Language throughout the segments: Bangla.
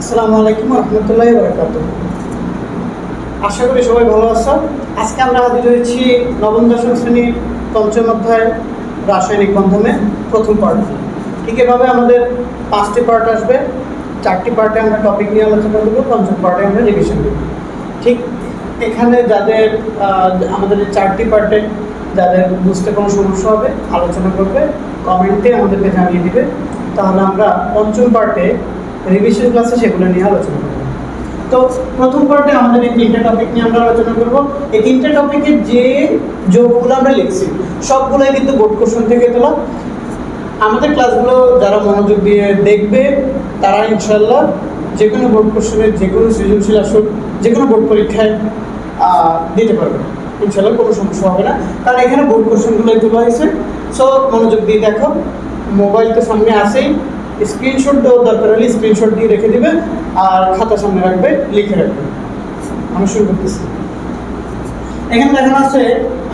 আসসালামু আলাইকুম রহমতুল্লাহ বরকাত আশা করি সবাই ভালো আছো আজকে আমরা হাজির হয়েছি নবম দশম শ্রেণির পঞ্চম অধ্যায় রাসায়নিক বন্ধনে প্রথম পার্ট ঠিক এভাবে আমাদের পাঁচটি পার্ট আসবে। চারটি পার্টে আমরা টপিক নিয়ে আলোচনা করব পঞ্চম পার্টে আমরা রিভিশন দেবো ঠিক এখানে যাদের আমাদের চারটি পার্টে যাদের বুঝতে কোনো সমস্যা হবে আলোচনা করবে কমেন্টে আমাদেরকে জানিয়ে দিবে। তাহলে আমরা পঞ্চম পার্টে রিভিশন ক্লাসে সেগুলো নিয়ে আলোচনা করব। তো প্রথম পার্টে আমাদের এই তিনটে টপিক নিয়ে আমরা আলোচনা করব। এই তিনটে টপিকের যে যোগগুলো আমরা লিখছি, সবগুলোই কিন্তু বোর্ড কোশ্চেন থেকে তোলা। আমাদের ক্লাসগুলো যারা মনোযোগ দিয়ে দেখবে, তারা ইনশাল্লাহ যে কোনো বোর্ড কোশ্চেনের যে কোনো সৃজনশীল আসুক যে কোনো বোর্ড পরীক্ষায় দিতে পারবে। ইনশাল্লাহ কোনো সমস্যা হবে না। কারণ এখানে বোর্ড কোশ্চেনগুলো তোলা হয়েছে। সো মনোযোগ দিয়ে দেখো। মোবাইল তো সামনে আসেই স্ক্রিনশট দেওয়ার দরকার হলে স্ক্রিনশট দিয়ে রেখে দিবে আর খাতা সামনে রাখবে, লিখে রাখবে আমি শুরু করতেছি। এখানে দেখানো আছে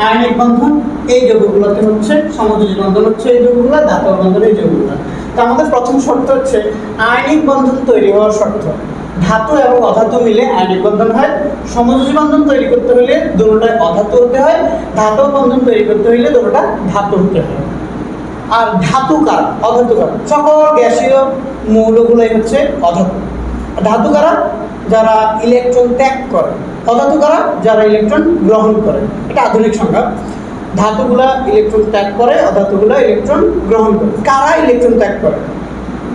আয়নিক বন্ধন, এই যৌগগুলোতে হচ্ছে সমযোজী বন্ধন হচ্ছে এই যৌগগুলো, ধাতব বন্ধন এই যৌগগুলো। তো আমাদের প্রথম শর্ত হচ্ছে আয়নিক বন্ধন তৈরি হওয়ার শর্ত। ধাতু এবং অধাতু মিলে আয়নিক বন্ধন হয়। সমযোজী বন্ধন তৈরি করতে হলে দুটোটায় অধাতু হতে হয়। ধাতব বন্ধন তৈরি করতে হলে দুটোটা ধাতু হতে হয়। আর ধাতুকার, অধাতুকার, সকল গ্যাসীয় মৌলগুলোই হচ্ছে অধাতু। ধাতু কারা যারা ইলেকট্রন ত্যাগ করে অধাতু যারা ইলেকট্রন গ্রহণ করে, এটা আধুনিক সংজ্ঞা। ধাতুগুলা ইলেকট্রন ত্যাগ করে, অধাতুগুলা ইলেকট্রন গ্রহণ করে। কারা ইলেকট্রন ত্যাগ করে?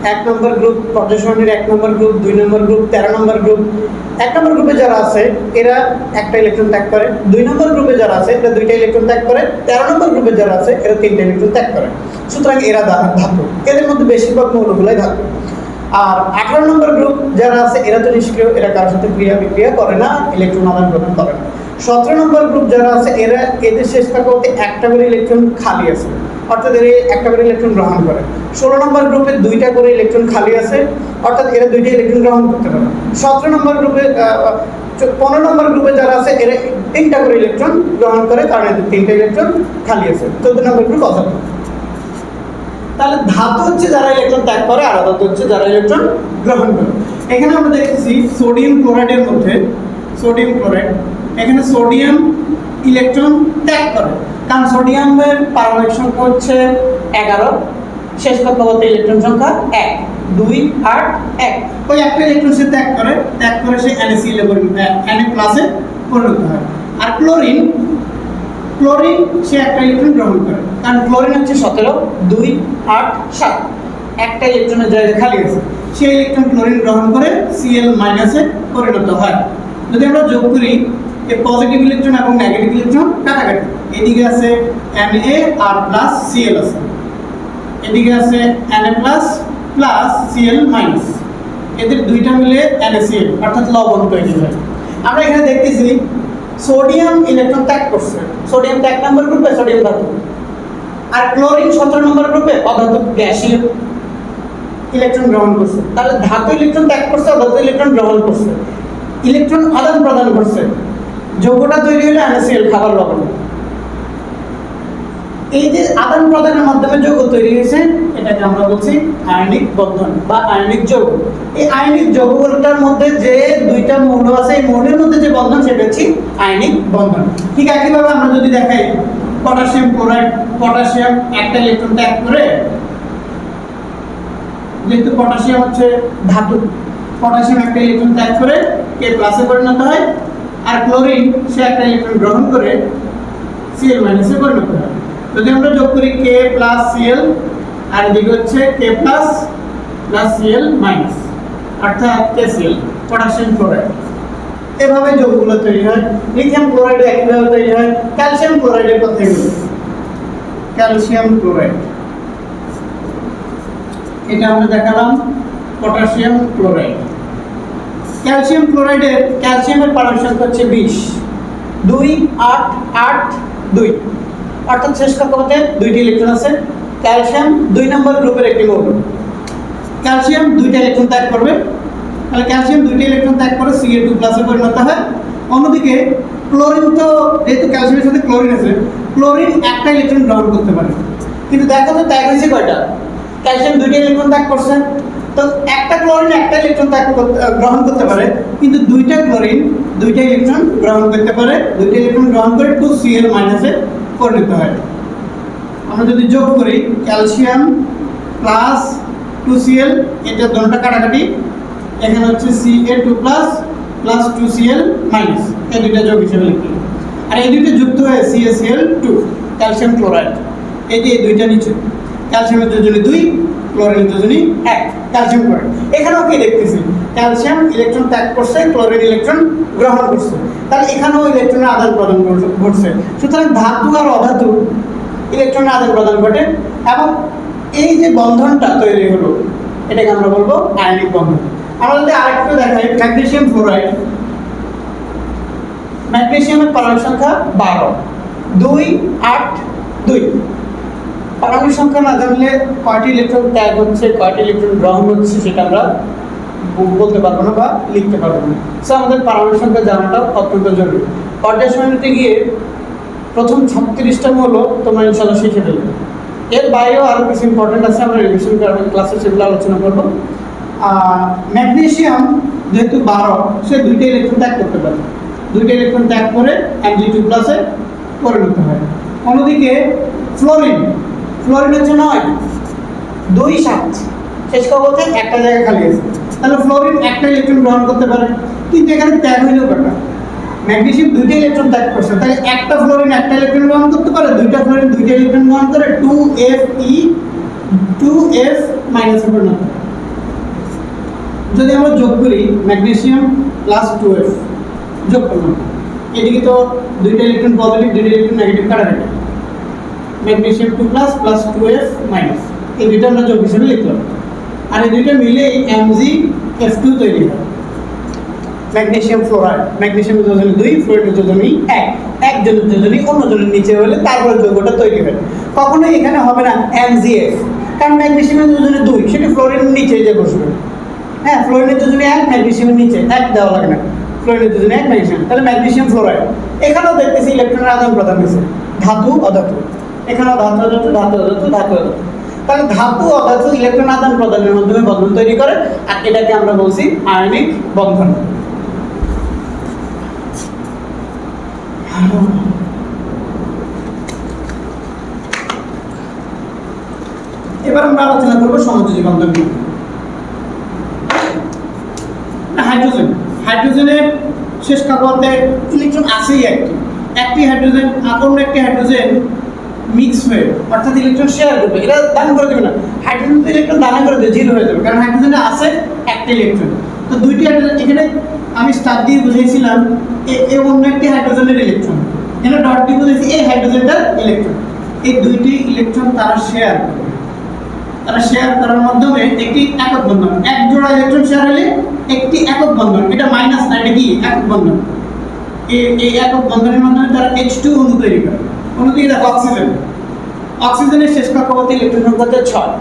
এক নম্বর গ্রুপ পর্যায়সারণীর এক নম্বর গ্রুপ দুই নম্বর গ্রুপ তেরো নম্বর গ্রুপ এক নম্বর গ্রুপে যারা আছে, এরা একটা ইলেকট্রন ত্যাগ করে। দুই নম্বর গ্রুপে যারা আছে, এরা দুইটা ইলেকট্রন ত্যাগ করে। তেরো নম্বর গ্রুপে যারা আছে, এরা তিনটা ইলেকট্রন ত্যাগ করে। সুতরাং এরা ধাতু। এদের মধ্যে বেশিরভাগ মৌলগুলাই ধাতু। আর আঠারো নম্বর গ্রুপ যারা আছে, এরা তো নিষ্ক্রিয়, এরা কারোর সাথে ক্রিয়া বিক্রিয়া করে না ইলেকট্রন আদান প্রদান করে না। সতেরো নম্বর গ্রুপ যারা আছে, এরা এদের শেষ বলতে একটা করে ইলেকট্রন খালি আছে। অর্থাৎ এরা একটা করে ইলেকট্রন গ্রহণ করে। ষোলো নম্বর গ্রুপে দুইটা করে ইলেকট্রন খালি আছে, অর্থাৎ এরা দুইটা ইলেকট্রন গ্রহণ করতে পারে। সতেরো নম্বর গ্রুপে পনেরো নম্বর গ্রুপে যারা আছে, এরা তিনটা করে ইলেকট্রন গ্রহণ করে কারণ এদের তিনটা ইলেকট্রন খালি আছে। চোদ্দ নম্বর গ্রুপ অধাতু তাহলে ধাতু হচ্ছে যারা ইলেকট্রন ত্যাগ করে, আর অধাতু হচ্ছে যারা ইলেকট্রন গ্রহণ করে। এখানে আমরা দেখেছি সোডিয়াম ক্লোরাইডের মধ্যে সোডিয়াম ক্লোরাইড এখানে সোডিয়াম ইলেকট্রন ত্যাগ করে। কারণ সোডিয়ামের পারমাণবিক সংখ্যা হচ্ছে এগারো। শেষ কক্ষপথে ইলেকট্রন সংখ্যা এক, দুই, আট, এক। ওই একটা ইলেকট্রন সে ত্যাগ করে ত্যাগ করে সে এনএসি এনএ প্লাসে পরিণত হয়। আর ক্লোরিন ক্লোরিন সে একটা ইলেকট্রন গ্রহণ করে। কারণ ক্লোরিন হচ্ছে সতেরো, দুই, আট, সাত। একটা ইলেকট্রনের জায়গায় খালি আছে। সেই ইলেকট্রন ক্লোরিন গ্রহণ করে সিএল মাইনাসে পরিণত হয়। যদি আমরা যোগ করি এই পজিটিভ ইলেকট্রন এবং নেগেটিভ ইলেকট্রন কাটাকাটি। এদিকে আছে এন এ আর প্লাস সিএল আছে। এদিকে আছে N A plus plus CL minus এদের দুইটা মিলে NaCl অর্থাৎ লবণ তৈরি হয়। আমরা এখানে দেখতেছি সোডিয়াম ইলেকট্রন ত্যাগ করছে। সোডিয়াম তো এক নম্বর গ্রুপে সোডিয়াম ধাতু। আর ক্লোরিন সতেরো নম্বর গ্রুপে অধাতু গ্যাসীয় ইলেকট্রন গ্রহণ করছে। তাহলে ধাতু ইলেকট্রন ত্যাগ করছে, অধাতু ইলেকট্রন গ্রহণ করছে। ইলেকট্রন আদান প্রদান করছে। যৌগটা তৈরি হলে NaCl খাবার লবণ এই যে আদান প্রদানের মাধ্যমে যৌগ তৈরি হয়েছে, এটাকে আমরা বলছি আয়নিক বন্ধন বা আয়নিক যৌগ। এই আয়নিক যৌগগুলোটার মধ্যে যে দুইটা মৌল আছে, এই মৌলের মধ্যে যে বন্ধন, সেটা হচ্ছে আয়নিক বন্ধন। ঠিক একইভাবে আমরা যদি দেখাই, পটাশিয়াম ক্লোরাইড, পটাশিয়াম একটা ইলেকট্রন ত্যাগ করে, যেহেতু পটাশিয়াম হচ্ছে ধাতু, পটাশিয়াম একটা ইলেকট্রন ত্যাগ করে কে প্লাসে পরিণত হয়? আর ক্লোরিন, সে একটা ইলেকট্রন গ্রহণ করে সিএল মাইনাসে পরিণত হয়। যদি আমরা যোগ করি কে প্লাস সিএল আর এদিকে হচ্ছে K plus plus CL minus অর্থাৎ কে সিএল পটাশিয়াম ক্লোরাইড এভাবে যৌগগুলো তৈরি হয়। লিথিয়াম ক্লোরাইড একইভাবে তৈরি হয়। ক্যালসিয়াম ক্লোরাইডের কথা এগুলো ক্যালসিয়াম ক্লোরাইড এটা আমরা দেখালাম পটাশিয়াম ক্লোরাইড ক্যালসিয়াম ক্লোরাইডের ক্যালসিয়ামের পারমাণবিক সংখ্যা হচ্ছে বিশ। দুই, আট আট, দুই। অর্থাৎ শেষ কক্ষপথে দুইটি ইলেকট্রন আছে। ক্যালসিয়াম দুই নম্বর গ্রুপের একটি মৌল ক্যালসিয়াম দুইটা ইলেকট্রন ত্যাগ করবে। তাহলে ক্যালসিয়াম দুইটি ইলেকট্রন ত্যাগ করে সিএ টু প্লাসে পরিণত হয়। অন্যদিকে, ক্লোরিন তো, যেহেতু ক্যালসিয়ামের সাথে ক্লোরিন আছে, ক্লোরিন একটা ইলেকট্রন গ্রহণ করতে পারে। কিন্তু দেখো তো ত্যাগ হয়েছে কয়টা? ক্যালসিয়াম দুইটা ইলেকট্রন ত্যাগ করছে। তো একটা ক্লোরিন একটা ইলেকট্রন করতে- গ্রহণ করতে পারে। কিন্তু দুইটা ক্লোরিন দুইটা ইলেকট্রন গ্রহণ করতে পারে। দুইটা ইলেকট্রন গ্রহণ করে টু সিএল মাইনাসে পরিণত হয়। আমরা যদি যোগ করি ক্যালসিয়াম প্লাস টু সিএল এটা দুটোটা কাটাকাটি, এখানে হচ্ছে C A two plus plus two CL minus এই দুইটা যোগ হিসেবে লিখি। আর এই দুইটা যুক্ত হয়ে সিএসিএল টু ক্যালসিয়াম ক্লোরাইড এই যে এই দুইটা নিচে ক্যালসিয়ামের যোজনী দুই ক্লোরিনের যোজনী এক। ক্যালসিয়াম ক্লোরাইড এখানেও কি দেখতেছি? ক্যালসিয়াম ইলেকট্রন ত্যাগ করছে ক্লোরিন ইলেকট্রন গ্রহণ করছে। তাহলে এখানেও ইলেকট্রনের আদান প্রদান ঘটছে সুতরাং ধাতু আর অধাতু ইলেকট্রনের আদান প্রদান ঘটে এবং এই যে বন্ধনটা তৈরি হলো, এটাকে আমরা বলব আয়নিক বন্ধন। আমরা যদি আরেকটু দেখাই ম্যাগনেশিয়াম ফ্লোরাইড। ম্যাগনেশিয়ামের পারমাণবিক সংখ্যা বারো। দুই, আট, দুই। পারমাণবিক সংখ্যা না জানলে কয়টি ইলেকট্রন ত্যাগ হচ্ছে কয়টি ইলেকট্রন গ্রহণ হচ্ছে সেটা আমরা বলতে পারব না বা লিখতে পারব না। সো আমাদের পারমাণবিক সংখ্যা জানাটা অত্যন্ত জরুরি। পর্যায় সারণীতে গিয়ে প্রথম ছত্রিশটা মূল তোমরা ইনশাল্লাহ শিখে ফেলবে। এর বাইরেও আরও কিছু ইম্পর্টেন্ট আছে, আমরা রিভিশন করব ক্লাসে সেগুলো আলোচনা করব। ম্যাগনেসিয়াম যেহেতু বারো, সে দুইটা ইলেকট্রন ত্যাগ করতে পারে। দুইটা ইলেকট্রন ত্যাগ করে এমজি টু প্লাসে পরিণত হয়। অন্যদিকে ফ্লোরিন ফ্লোরিন হচ্ছে নয় দুই সাত। শেষ কথা বলতে একটা জায়গা খালি আছে। তাহলে ফ্লোরিন একটা ইলেকট্রন গ্রহণ করতে পারে। কিন্তু এখানে ত্যাগ হইলেও কটা ম্যাগনেসিয়াম দুইটা ইলেকট্রন ত্যাগ করছে। তাহলে একটা ফ্লোরিন একটা ইলেকট্রন গ্রহণ করতে পারে, দুইটা ফ্লোরিন দুইটা ইলেকট্রন গ্রহণ করে two F E two F minus পরিণত। যদি আমরা যোগ করি ম্যাগনেসিয়াম প্লাস টু এফ যোগ করলাম। এদিকে তো দুইটা ইলেকট্রন পজিটিভ দুইটা ইলেকট্রন নেগেটিভ কাটাকাটি। Magnesium two plus plus two F minus এই দুইটা আমরা যোগ হিসেবে লিখলাম আর এই দুইটা মিলে এম জি এফ টু তৈরি হয়। ম্যাগনেসিয়াম ফ্লোরাইড ম্যাগনেসিয়াম যোজনী দুই ফ্লোরাইড যোজনী এক। একজনের যোজনী অন্যজনের নিচে হলে তারপরে যৌগটা তৈরি হয়। কখনোই এখানে হবে না এম জি এফ কারণ ম্যাগনেসিয়ামের যোজনী দুই, সেটা ফ্লোরিনের নিচে যে বসবে। হ্যাঁ ফ্লোরিনের যোজনী এক ম্যাগনেসিয়ামের নিচে এক দেওয়া লাগে না। ফ্লোরিনের যোজনী এক ম্যাগনেসিয়াম তাহলে ম্যাগনেসিয়াম ফ্লোরাইড এখানেও দেখতেছি ইলেকট্রনের আদান প্রদান হয়েছে। ধাতু, অধাতু। এখানেও ধাতু অধাতু ধাতু অধাতু ধাতু অধাতু তাহলে ধাতু অধাতু ইলেকট্রন আদান প্রদানের মাধ্যমে বন্ধন তৈরি করে, আর এটাকে আমরা বলছি আয়নিক বন্ধন। এবার আমরা আলোচনা করব সমযোজী বন্ধন। হাইড্রোজেন। হাইড্রোজেনের শেষ কাপড়তে ইলেকট্রন আছেই একটি। একটি হাইড্রোজেন অন্য একটি হাইড্রোজেন মিক্স হয়ে অর্থাৎ ইলেকট্রন শেয়ার করবে। এটা দান করে দেবে না। হাইড্রোজেন ইলেকট্রন দান করে দেবে জিরো হয়ে যাবে। কারণ হাইড্রোজেনে আছে একটা ইলেকট্রন তো দুইটি এখানে আমি স্টার দিয়ে বুঝিয়েছিলাম এ অন্য একটি হাইড্রোজেনের ইলেকট্রন এখানে ডট দিয়ে বুঝেছি এই হাইড্রোজেনটার ইলেকট্রন এই দুইটি ইলেকট্রন তারা শেয়ার তারা শেয়ার করার মাধ্যমে একটি একক বন্ধন। এক জোড়া ইলেকট্রন শেয়ার হলে একটি একক বন্ধন। এটা মাইনাস না, এটা কি? একক বন্ধন। এই একক বন্ধনের মাধ্যমে তারা এইচ টু অণু তৈরি করে। অন্যদিকে দেখো অক্সিজেন। অক্সিজেনের শেষ কক্ষপথে ইলেকট্রন সংখ্যা হচ্ছে ছয়।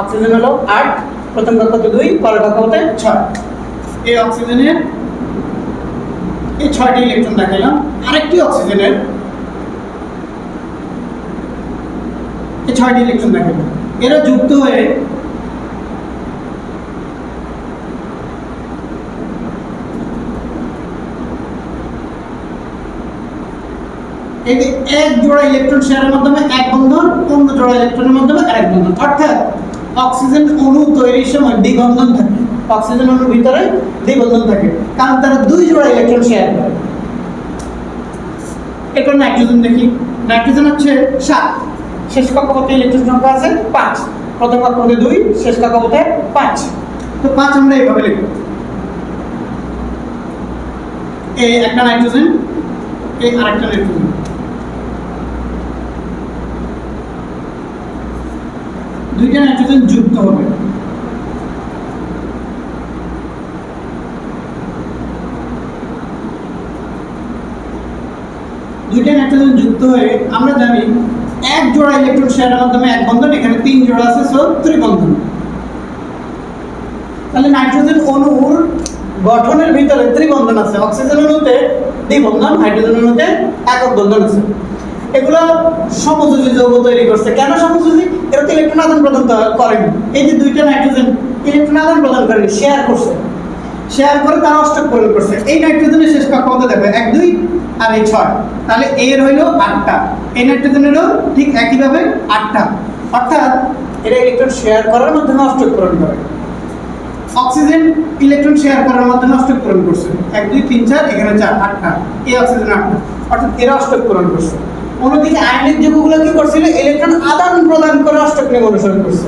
অক্সিজেন হলো আট, প্রথম কক্ষপথে দুই, পরের কক্ষপথে ছয়। এই অক্সিজেনের এই ছয়টি ইলেকট্রন দেখালাম আরেকটি অক্সিজেনের এই ছয়টি ইলেকট্রন দেখালাম এরা যুক্ত হয়ে এই এক জোড়া ইলেকট্রন শেয়ারের মাধ্যমে এক বন্ধন, অন্য জোড়া ইলেকট্রনের মাধ্যমে আরেক বন্ধন। অর্থাৎ অক্সিজেন অণু তৈরির সময় দ্বিবন্ধন থাকে। অক্সিজেন অণুর ভিতরে দ্বিবন্ধন থাকে। কারণ তারা দুই জোড়া ইলেকট্রন শেয়ার করে। এরপর নাইট্রোজেন দেখি। নাইট্রোজেন হচ্ছে সাত। শেষ কক্ষপথে ইলেকট্রন সংখ্যা আছে পাঁচ। প্রথম কক্ষপথে দুই, শেষ কক্ষপথে পাঁচ। তো পাঁচ আমরা এইভাবে লিখব। এই একটা নাইট্রোজেন এই আরেকটা নাইট্রোজেন দুইটা নাইট্রোজেন যুক্ত হবে। দুইটা নাইট্রোজেন যুক্ত হয়ে আমরা জানি এক জোড়া ইলেকট্রন মাধ্যমে এক বন্ধন, এখানে তিন জোড়া আছে সো ত্রিবন্ধন। তাহলে নাইট্রোজেন অণুর গঠনের ভিতরে ত্রিবন্ধন আছে। অক্সিজেন অণুতে দ্বিবন্ধন হাইড্রোজেন অণুতে একক বন্ধন আছে। এগুলো সমযোজী যৌগ তৈরি করছে। কেন সমযোজী? এরা ইলেকট্রন আদান প্রদান করেনি। এই যে দুইটা নাইট্রোজেন ইলেকট্রন আদান প্রদান করেনি শেয়ার করছে। শেয়ার করে তারা অষ্টক পূরণ করছে। এই নাইট্রোজেনের শেষ কক্ষপথ দেখবে এক, দুই আর এই ছয়। তাহলে এর হইল আটটা। এই নাইট্রোজেনেরও ঠিক একইভাবে আটটা। অর্থাৎ এরা ইলেকট্রন শেয়ার করার মাধ্যমে অষ্টক পূরণ করে। অক্সিজেন ইলেকট্রন শেয়ার করার মাধ্যমে অষ্টক পূরণ করছে। এক, দুই, তিন, চার, এখানে চার, আটটা। এই অক্সিজেন আটটা। অর্থাৎ এরা অষ্টক পূরণ করছে। অন্যদিকে আয়নিক যৌগগুলো কি করছিল? ইলেকট্রন আদান প্রদান করে অষ্টক নিয়ম অনুসরণ করছে।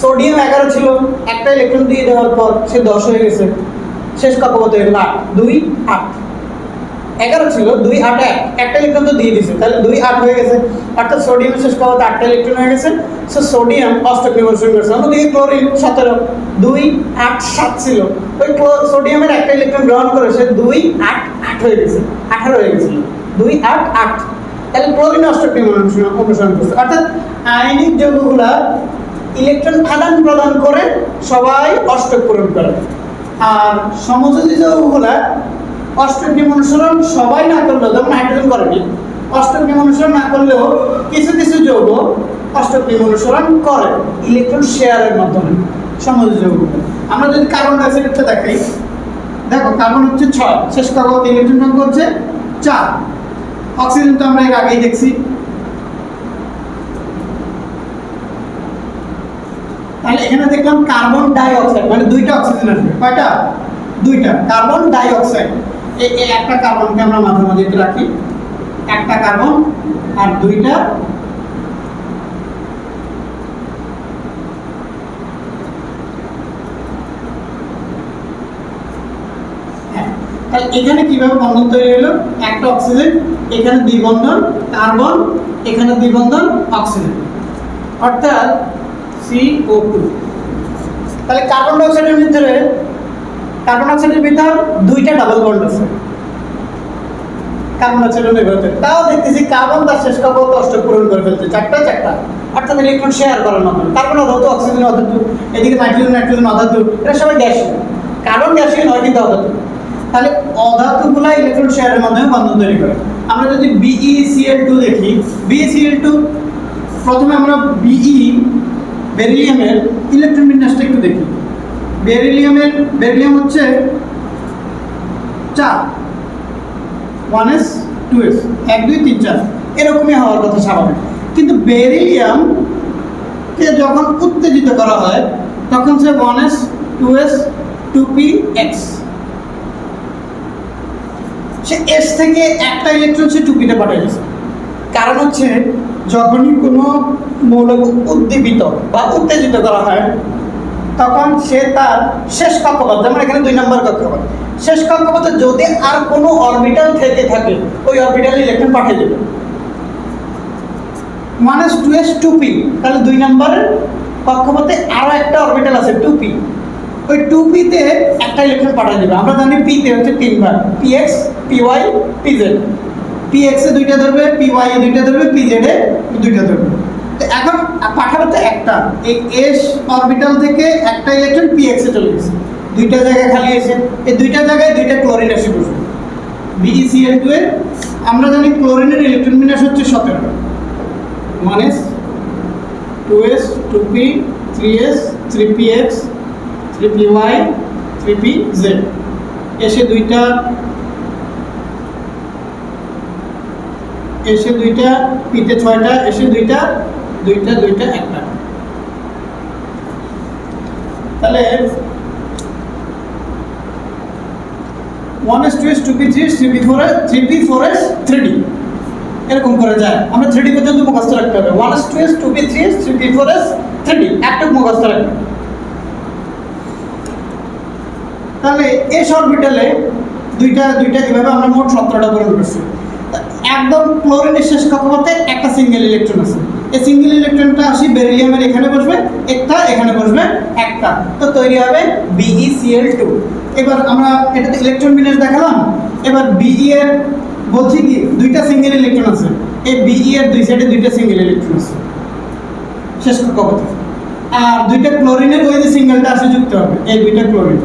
সোডিয়াম এগারো ছিল, একটা ইলেকট্রন দিয়ে দেওয়ার পর সে দশ হয়ে গেছে। শেষ কক্ষপথ হয়ে গেল দুই, আট। এগারো ছিল, দুই, আট, এক। একটা ইলেকট্রন তো দিয়ে দিছে। তাহলে দুই, আট হয়ে গেছে। অর্থাৎ সোডিয়াম শেষ কক্ষপথ আটটা ইলেকট্রন হয়ে গেছে। সো সোডিয়াম অষ্টক নির্বাচন করেছে। অন্যদিকে ক্লোরিন সতেরো। দুই, আট, সাত ছিল। ওই সোডিয়ামের একটা ইলেকট্রন গ্রহণ করে সে দুই, আট আট হয়ে গেছে। আঠারো হয়ে গেছিল। দুই, আট আট। তাহলে ক্লোরিন অষ্টক অনুসরণ করছে। অর্থাৎ আয়নিক যৌগগুলা ইলেকট্রন আদান প্রদান করে সবাই অষ্টক পূরণ করে। আর সমযোজী যৌগগুলা অষ্টক নিয়ম অনুসরণ সবাই না করলেও, যেমন হাইড্রোজেন করেনি অষ্টক নিয়ম অনুসরণ না করলেও কিছু কিছু যৌগ অষ্টক নিয়ম অনুসরণ করে ইলেকট্রন শেয়ারের মাধ্যমে সমযোজী যৌগগুলো। আমরা যদি কার্বন ডাইঅক্সাইডটা দেখাই, দেখো কার্বন হচ্ছে ছয়, শেষ কাগজ ইলেকট্রন সংখ্যা হচ্ছে চার। অক্সিজেন তো আমরা এর আগেই দেখছি। তাহলে এখানে দেখলাম কার্বন ডাই অক্সাইড মানে দুইটা অক্সিজেন আসবে। কয়টা? দুইটা। কার্বন ডাই অক্সাইড এই একটা কার্বনকে আমরা মাঝে মাঝে রাখি। একটা কার্বন আর দুইটা তাহলে এখানে কীভাবে বন্ধন তৈরি হলো? একটা অক্সিজেন, এখানে দুই বন্ধন, কার্বন, এখানে দুই বন্ধন, অক্সিজেন। অর্থাৎ সিও টু তাহলে কার্বন ডাইঅক্সাইডের ভিতরে, কার্বন ডাইঅক্সাইডের ভিতর দুইটা ডাবল বন্ড আছে। কার্বন ডাইঅক্সাইডের ভিতরে তাও দেখতেছি কার্বন তার শেষ কক্ষপথ অষ্ট পূরণ করে ফেলছে, চারটা চারটা। অর্থাৎ ইলেকট্রন শেয়ার করার মাধ্যমে কার্বন অধাতু, অক্সিজেন অধাতু, এদিকে নাইট্রোজেন নাইট্রোজেন অধাতু এটা সবাই গ্যাসীয়। কার্বন গ্যাসীয় নয়, কিন্তু অধাতু। তাহলে অধাতুগুলা ইলেকট্রন শেয়ারের মাধ্যমে বন্ধন তৈরি করে। আমরা যদি বিইসিএল টু দেখি বিইসিএল টু প্রথমে আমরা বিই বেরিলিয়ামের ইলেকট্রন বিন্যাসটা একটু দেখি। বেরিলিয়ামের বেরিলিয়াম হচ্ছে চার। ওয়ান এস টু এস এক, দুই, তিন, চার। এরকমই হওয়ার কথা স্বাভাবিক। কিন্তু বেরিলিয়ামকে যখন উত্তেজিত করা হয়, তখন সে one S two S two P X সে এস থেকে একটা ইলেকট্রন সে টুপিতে পাঠিয়ে গেছে কারণ হচ্ছে, যখনই কোনো মৌলক উদ্দীপিত বা উত্তেজিত করা হয়, তখন সে তার শেষ কক্ষপথ, যেমন এখানে দুই নম্বর কক্ষপথ, শেষ কক্ষপথে যদি আর কোনো অরবিটাল থেকে থাকে, ওই অরবিটালে ইলেকট্রন পাঠিয়ে দেবে। Minus two S two P তাহলে দুই নম্বরের কক্ষপথে আরও একটা অরবিটাল আছে টু পি ওই টু পিতে একটা ইলেকট্রন পাঠিয়ে দেবে। আমরা জানি পিতে হচ্ছে তিনবার। P X P Y P Z P এক্সে দুইটা ধরবে পি ওয়াই এ দুইটা ধরবে পি জেডে দুইটা ধরবে। তো এখন পাঠাবে তো একটা। এই এস অরবিটাল থেকে একটা ইলেকট্রন পি এক্সে চলে গেছে। দুইটা জায়গায় খালি এসে এই দুইটা জায়গায় দুইটা ক্লোরিন এসে বসবে বিইসিএল টু এর, আমরা জানি ক্লোরিনের ইলেকট্রন বিন্যাস হচ্ছে সতেরো। One S two S two P three S three P X three P Y three P Z এসে দুইটা এসে দুইটা, পিতে ছয়টা, এসে দুইটা দুইটা দুইটা, একটা। তাহলে one S two S two P three three P S three P four S three D এরকম করে যায়। আমরা থ্রি ডি পর্যন্ত মুখস্থ রাখতে হবে। One S two S two P three S three P four S three D একটা মুখস্থ রাখতে তাহলে এস অরবিটালে দুইটা দুইটা এভাবে আমরা মোট সতেরোটা পূরণ করছি একদম ক্লোরিনের শেষ কক্ষপথে একটা সিঙ্গেল ইলেকট্রন আছে। এই সিঙ্গেল ইলেকট্রনটা আসি বেরিলিয়ামের এখানে বসবে, একটা এখানে বসবে, একটা। তো তৈরি হবে বিইসিএল টু এবার আমরা এটাতে ইলেকট্রন বিন্যাস দেখালাম। এবার বিই এর বলছি কি, দুইটা সিঙ্গেল ইলেকট্রন আছে। এই বিই এর দুই সাইডে দুইটা সিঙ্গেল ইলেকট্রন আছে। শেষ কক্ষপথে আর দুইটা ক্লোরিনের ওই যে সিঙ্গেলটা আসে যুক্ত হবে, এই দুইটা ক্লোরিন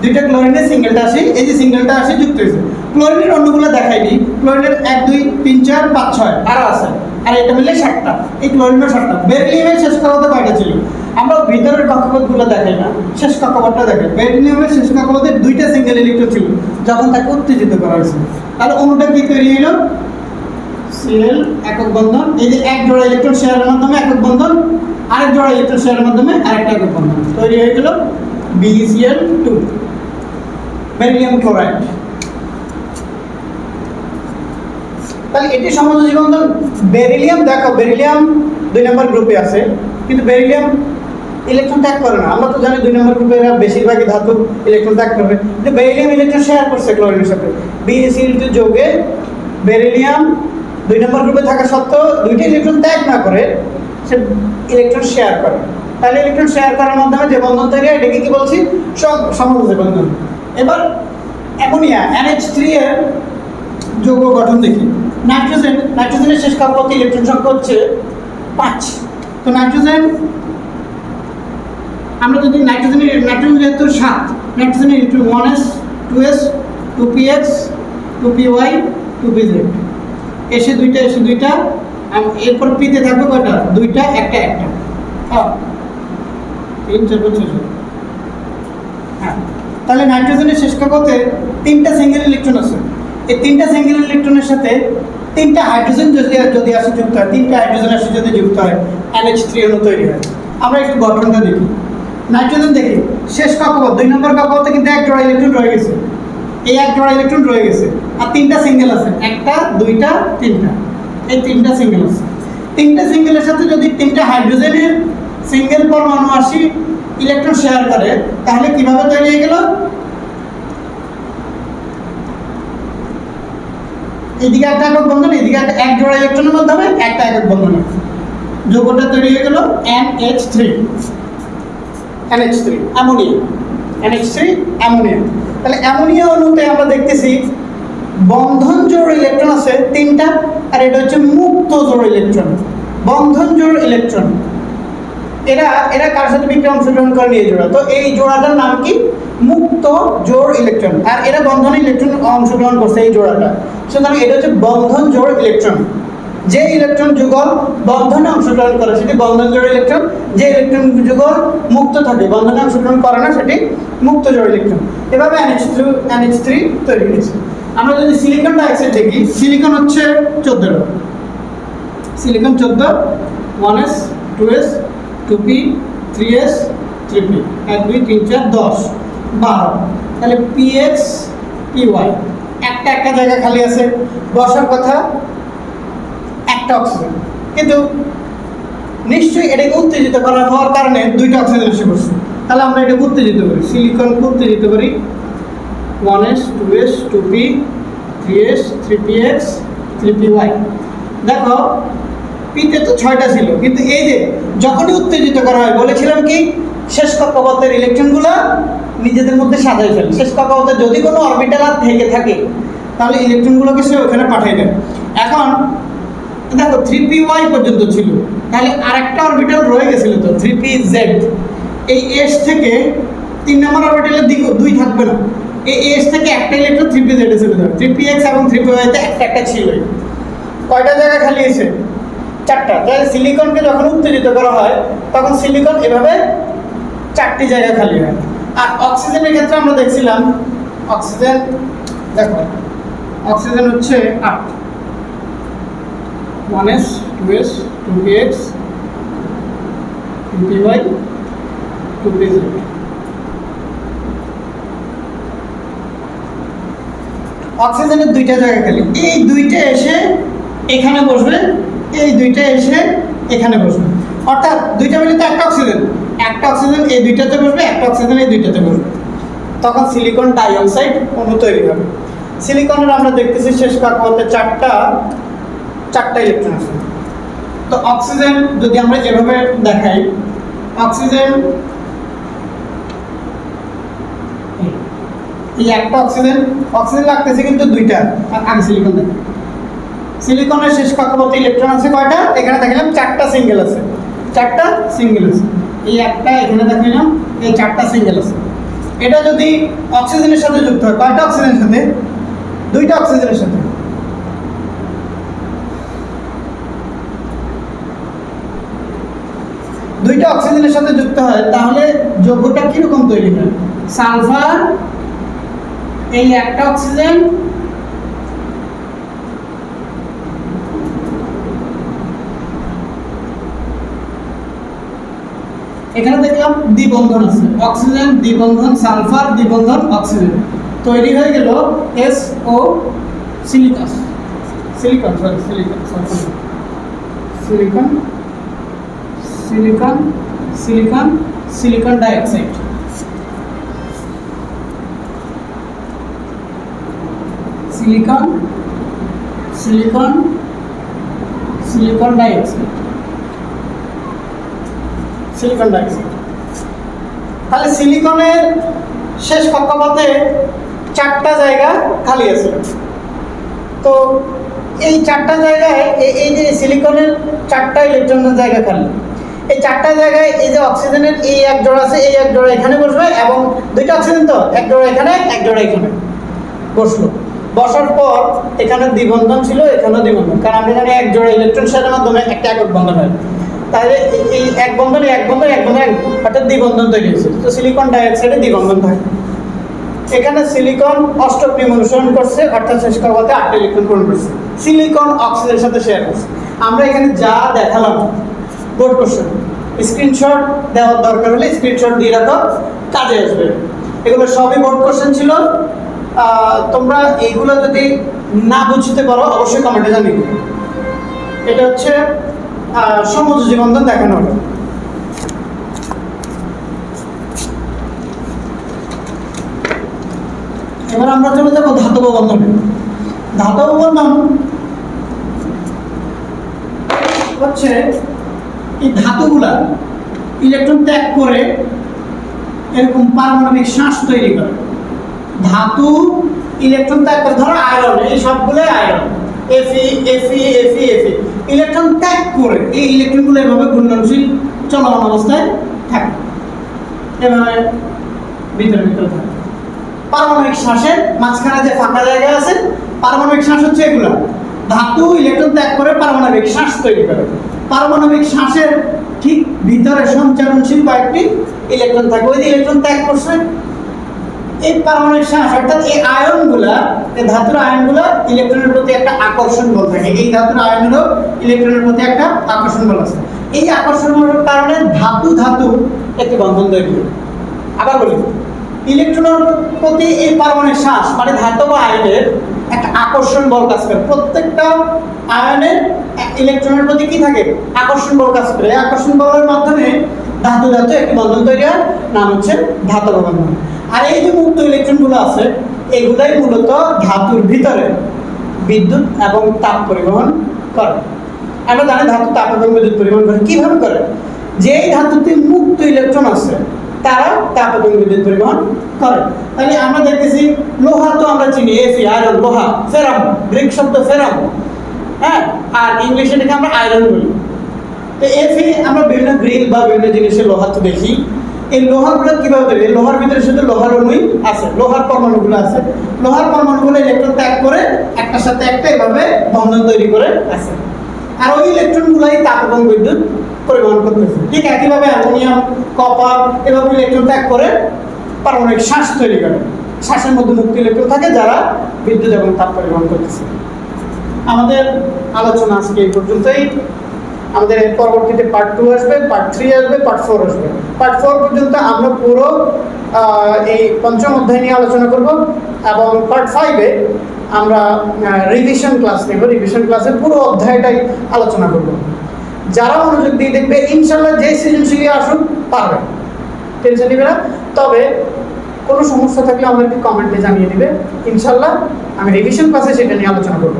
দুইটা ক্লোরিনের সিঙ্গেলটা আসে, এই যে সিঙ্গেলটা আসে, যুক্ত হয়েছে। ক্লোরিনের অন্যগুলো দেখাইনি। ক্লোরিনের এক, দুই, তিন, চার, পাঁচ, ছয় আরও আছে। আর এটা মিলে সাতটা। এই ক্লোরিনের সাতটা। বেরলিয়ামের শেষ কথা কয়টা ছিল? আমরা ভিতরের কক্ষপথগুলো দেখাই না। শেষ কক্ষপথটা দেখাই। বেরিলিয়ামের শেষ কক্ষপথে দুইটা সিঙ্গেল ইলেকট্রন ছিল, যখন তাকে উত্তেজিত করা হয়েছিল তাহলে অন্যটা কি তৈরি হলো সিএল একক বন্ধন। এই যে এক জোড়া ইলেকট্রন শেয়ারের মাধ্যমে একক বন্ধন, আরেক জোড়া ইলেকট্রন শেয়ারের মাধ্যমে আরেকটা একক বন্ধন। তৈরি হয়ে গেল বিসিএল টু বেরিলিয়াম ক্লোরাইড তাহলে এটি সমযোজী বন্ধন বেরিলিয়াম, দেখো, বেরিলিয়াম দুই নম্বর গ্রুপে আছে, কিন্তু বেরিলিয়াম ইলেকট্রন ত্যাগ করে না। আমরা তো জানি দুই নম্বর গ্রুপে এরা বেশিরভাগই ধাতু ইলেকট্রন ত্যাগ করবে। কিন্তু বেরিলিয়াম ইলেকট্রন শেয়ার করছে ক্লোরিনের সাথে বিএসিএল টু যোগে বেরিলিয়াম দুই নম্বর গ্রুপে থাকা সত্ত্বেও দুইটি ইলেকট্রন ত্যাগ না করে সে ইলেকট্রন শেয়ার করে। তাহলে ইলেকট্রন শেয়ার করার মাধ্যমে যে বন্ধন তৈরি হয়, এটাকে কি বলছি? সমযোজী বন্ধন। এবার অ্যামোনিয়া NH3 থ্রি এর যৌগ গঠন দেখি। নাইট্রোজেন, নাইট্রোজেনের শেষ কক্ষপথে ইলেকট্রন সংখ্যা হচ্ছে পাঁচ। তো নাইট্রোজেন, আমরা যদি নাইট্রোজেনের নাইট্রোজেন যেহেতু সাত, নাইট্রোজেনের electron one S two S two P X two P Y two P Z এসে দুইটা এসে দুইটা এরপর পিতে থাকবে কয়টা? দুইটা, একটা একটা। হ্যাঁ তিন, চার হ্যাঁ। তাহলে নাইট্রোজেনের শেষ কক্ষপথে তিনটা সিঙ্গেল ইলেকট্রন আছে। এই তিনটা সিঙ্গেল ইলেকট্রনের সাথে তিনটা হাইড্রোজেন যদি যদি আসে যুক্ত হয়, তিনটা হাইড্রোজেন আসে যদি যুক্ত হয় এনএইচ থ্রি অণু তৈরি হয়। আমরা একটু গঠনটা দেখি। নাইট্রোজেন দেখি, শেষ কক্ষপথ দুই নম্বর কক্ষপথে কিন্তু এক জোড়া ইলেকট্রন রয়ে গেছে। এই এক জোড়া ইলেকট্রন রয়ে গেছে। আর তিনটা সিঙ্গেল আছে, একটা, দুইটা, তিনটা। এই তিনটা সিঙ্গেল আছে। তিনটা সিঙ্গেলের সাথে যদি তিনটা হাইড্রোজেনের সিঙ্গেল পরমাণু আসি ইলেকট্রন শেয়ার করে তাহলে কীভাবে তৈরি হয়ে গেল? এদিকে একটা একক বন্ধন এদিকে একটা এক জোড়া ইলেকট্রনের মাধ্যমে একটা একক বন্ধন। যৌগটা তৈরি হয়ে গেল NH3 three N H three ammonia. N H three ammonia. তাহলে অ্যামোনিয়া অণুতে আমরা দেখতেছি বন্ধন জোড় ইলেকট্রন আছে তিনটা আর এটা হচ্ছে মুক্ত জোড় ইলেকট্রন বন্ধন জোড় ইলেকট্রন এরা এরা কার সাথে বিক্রিয়া অংশগ্রহণ করে নিয়ে জোড়া? তো এই জোড়াটার নাম কি? মুক্ত জোড় ইলেকট্রন আর এরা বন্ধন ইলেকট্রন অংশগ্রহণ করছে এই জোড়াটা। সুতরাং এটা হচ্ছে বন্ধন জোড় ইলেকট্রন যে ইলেকট্রন যুগল বন্ধনে অংশগ্রহণ করে, সেটি বন্ধন জোড় ইলেকট্রন যে ইলেকট্রন যুগল মুক্ত থাকে, বন্ধনে অংশগ্রহণ করে না, সেটি মুক্ত জোড় ইলেকট্রন এভাবে এনএইচ থ্রি এনএইচ থ্রি তৈরি হয়েছে। আমরা যদি সিলিকন ডাইঅক্সাইড দেখি সিলিকন হচ্ছে চোদ্দোটা সিলিকন চোদ্দ one S two S two P three S three P এক, দুই, তিন, চার, দশ, বারো। তাহলে পি এক্স পি ওয়াই একটা একটা জায়গা খালি আছে, বসার কথা একটা অক্সিজেন কিন্তু নিশ্চয়ই এটাকে উত্তেজিত করা হওয়ার কারণে দুইটা অক্সিজেন এসে পড়ছে। তাহলে আমরা এটাকে উত্তেজিত করি। সিলিকনকে উত্তেজিত করি। One S two S two P three S three P X three P Y দেখো পিতে তো ছয়টা ছিল। কিন্তু এই যে যখনই উত্তেজিত করা হয়, বলেছিলাম কি, শেষ কক্ষপথের ইলেকট্রনগুলো নিজেদের মধ্যে সাজাই ফেলে। শেষ কক্ষপথে যদি কোনো অরবিটাল আর থেকে থাকে, তাহলে ইলেকট্রনগুলোকে সে ওখানে পাঠিয়ে দেয়। এখন, দেখো থ্রি পি ওয়াই পর্যন্ত ছিল। তাহলে আরেকটা অরবিটাল রয়ে গেছিল তো থ্রি পি জেড এই এস থেকে তিন নম্বর অরবিটালের দিকে দুই থাকবে না। এই এস থেকে একটা ইলেকট্রন থ্রি পি জেডে যাবে থ্রি পি এক্স এবং থ্রি পি ওয়াইতে একটা একটা ছিল। কয়টা জায়গা খালি আছে? চারটা। তাহলে সিলিকনকে যখন উত্তেজিত করা হয়, তখন সিলিকন এভাবে চারটি জায়গা খালি হয়। আর অক্সিজেনের ক্ষেত্রে আমরা দেখছিলাম অক্সিজেন দেখো অক্সিজেন হচ্ছে আট। One S two S two P X two P Y two P Z অক্সিজেনের দুইটা জায়গা খালি। এই দুইটা এসে এখানে বসবে এই দুইটা এসে এখানে বসবে। অর্থাৎ দুইটা মিলে তো একটা অক্সিজেন একটা অক্সিজেন এই দুইটাতে বসবে, একটা অক্সিজেন এই দুইটাতে বসবে। তখন সিলিকন ডাইঅক্সাইড অণু তৈরি হবে। সিলিকনের আমরা দেখতেছি শেষ কক্ষপথে চারটা চারটা ইলেকট্রন আছে। তো অক্সিজেন যদি আমরা এভাবে দেখাই অক্সিজেন এই একটা অক্সিজেন অক্সিজেন লাগতেছে কিন্তু দুইটা, আর আগে সিলিকন দেখেন সিলিকনের শেষ কক্ষপথে ইলেকট্রন আছে কয়টা? এখানে দেখালাম চারটা সিঙ্গেল আছে। চারটা সিঙ্গেল আছে। এই একটা এখানে দেখালাম, এই চারটা সিঙ্গেল আছে। এটা যদি অক্সিজেনের সাথে যুক্ত হয়, কয়টা অক্সিজেনের সাথে? দুইটা অক্সিজেনের সাথে। দুইটা অক্সিজেনের সাথে যুক্ত হয়, তাহলে যৌগটা কীরকম তৈরি হয়? সালফার, এই একটা অক্সিজেন এখানে দেখলাম দ্বিবন্ধন আছে। অক্সিজেন দ্বিবন্ধন সালফার দ্বিবন্ধন অক্সিজেন। তৈরি হয়ে গেল S O সিলিকাস silicon sorry silicon silicon silicon silicon silicon dioxide. Silicon silicon silicon dioxide. Silicon dioxide তাহলে সিলিকনের শেষ কক্ষপথে চারটা জায়গা খালি আছে। তো এই চারটা জায়গায় এই- যে সিলিকনের চারটা ইলেকট্রনের জায়গা খালি। এই চারটা জায়গায় এই যে অক্সিজেনের এই এক জোড়া আছে, এই এক জোড়া এখানে বসবে এবং দুইটা অক্সিজেন তো, এক জোড়া এখানে, এক জোড়া এখানে বসল। বসার পর এখানে দ্বিবন্ধন ছিল, এখানেও দ্বিবন্ধন কারণ আমরা জানি এক জোড়া ইলেকট্রন শেয়ারের মাধ্যমে একটা একক বন্ধন হয়। তাহলে এই- এক বন্ধনে এক বন্ধন এক বন্ধন এক অর্থাৎ দ্বিবন্ধন তৈরি হয়েছে। তো সিলিকন ডাইঅক্সাইডে দ্বিবন্ধন থাকে। এখানে সিলিকন অষ্টপ্রিম অনুসরণ করছে, অর্থাৎ শেষ কক্ষপথে আটটা ইলেকট্রন পূরণ করছে। সিলিকন অক্সিজেনের সাথে শেয়ার করছে। আমরা এখানে যা দেখালাম বোর্ড কোশ্চেন স্ক্রিনশট দেওয়ার দরকার হলে স্ক্রিনশট দিয়ে রাখো, কাজে আসবে। এগুলো সবই বোর্ড কোশ্চেন ছিল। তোমরা এইগুলো যদি না বুঝতে পারো, অবশ্যই কমেন্টে জানিয়ে এটা হচ্ছে সমযোজী বন্ধন দেখানো হলো। এবার আমরা চলে যাব ধাতব বন্ধনে। ধাতব বন্ধন হচ্ছে এই ধাতুগুলা ইলেকট্রন ত্যাগ করে এরকম পারমাণবিক শ্বাস তৈরি করে। ধাতু ইলেকট্রন ত্যাগ করে, ধরো আয়রন এই সবগুলোই আয়রন এফি এফি এফি এফি। ইলেকট্রন ত্যাগ করে, এই ইলেকট্রনগুলো এভাবে ঘূর্ণনশীল চলমান অবস্থায় থাকে। এভাবে ভিতরে ভিতরে থাকে। পারমাণবিক শ্বাসের মাঝখানে যে ফাঁকা জায়গা আছে, পারমাণবিক শ্বাস হচ্ছে এগুলো। ধাতু ইলেকট্রন ত্যাগ করে পারমাণবিক শ্বাস তৈরি করে। পারমাণবিক শ্বাসের ঠিক ভিতরে সঞ্চারণশীল কয়েকটি ইলেকট্রন থাকে। ওই ইলেকট্রন ত্যাগ করছে এই পারমাণবিক শ্বাস অর্থাৎ এই আয়নগুলা, এই ধাতুর আয়নগুলো ইলেকট্রনের প্রতি একটা আকর্ষণ বল থাকে। এই ধাতুর আয়নগুলো ইলেকট্রনের প্রতি একটা আকর্ষণ বল আছে। এই আকর্ষণ বলের কারণে ধাতু ধাতু একটি বন্ধন তৈরি আবার বলি ইলেকট্রনের প্রতি এই পারমাণবিক শ্বাস মানে ধাতব আয়নের একটা আকর্ষণ বল কাজ করে। প্রত্যেকটা আয়নের ইলেকট্রনের প্রতি কি থাকে? আকর্ষণ বল কাজ করে। আকর্ষণ বলের মাধ্যমে ধাতু ধাতু একটি বন্ধন তৈরি হয়, নাম হচ্ছে ধাতব বন্ধন। আর এই যে মুক্ত ইলেকট্রনগুলো আছে, এগুলাই মূলত ধাতুর ভিতরে বিদ্যুৎ এবং তাপ পরিবহন করে। আমরা জানি ধাতু, তাপ এবং বিদ্যুৎ পরিবহন করে। কীভাবে করে? যেই ধাতুতে মুক্ত ইলেকট্রন আছে, তারা তাপ এবং বিদ্যুৎ পরিবহন করে। তাহলে আমরা দেখতেছি, লোহা তো আমরা চিনি, এসি, আয়রন, লোহা, ফেরাম, গ্রিক শব্দ ফেরাম। হ্যাঁ? আর ইংলিশে দেখে আমরা আয়রন বলি। তো এসি, আমরা বিভিন্ন গ্রিল বা বিভিন্ন জিনিসের লোহা তো দেখি। এই লোহাগুলো কীভাবে তৈরি? লোহার ভিতরে শুধু লোহার অণুই আছে, লোহার পরমাণুগুলো আছে। লোহার পরমাণুগুলো ইলেকট্রন ত্যাগ করে একটার সাথে একটা এভাবে বন্ধন তৈরি করে আছে। আর ওই ইলেকট্রনগুলাই তাপ এবং বিদ্যুৎ পরিবহন করতেছে। ঠিক একইভাবে অ্যালুমিনিয়াম, কপার এভাবে ইলেকট্রন ত্যাগ করে পারমাণবিক শ্বাস তৈরি করে। শ্বাসের মধ্যে মুক্তি ইলেকট্রন থাকে যারা বিদ্যুৎ এবং তাপ পরিবহন করতেছে। আমাদের আলোচনা আজকে এই পর্যন্তই। আমাদের এর পরবর্তীতে পার্ট টু আসবে পার্ট থ্রি আসবে পার্ট ফোর আসবে। পার্ট ফোর পর্যন্ত আমরা পুরো এই পঞ্চম অধ্যায় নিয়ে আলোচনা করব এবং পার্ট ফাইভে আমরা রিভিশন ক্লাস নেব। রিভিশন ক্লাসের পুরো অধ্যায়টাই আলোচনা করব। যারা মনোযোগ দিয়ে দেখবে ইনশাল্লাহ যে সৃজনশীল আসুক, পারবে। টেনশন নিবে না। তবে কোনো সমস্যা থাকলে আমাদেরকে কমেন্টে জানিয়ে দেবে। ইনশাল্লাহ আমি রিভিশন ক্লাসে সেটা নিয়ে আলোচনা করব।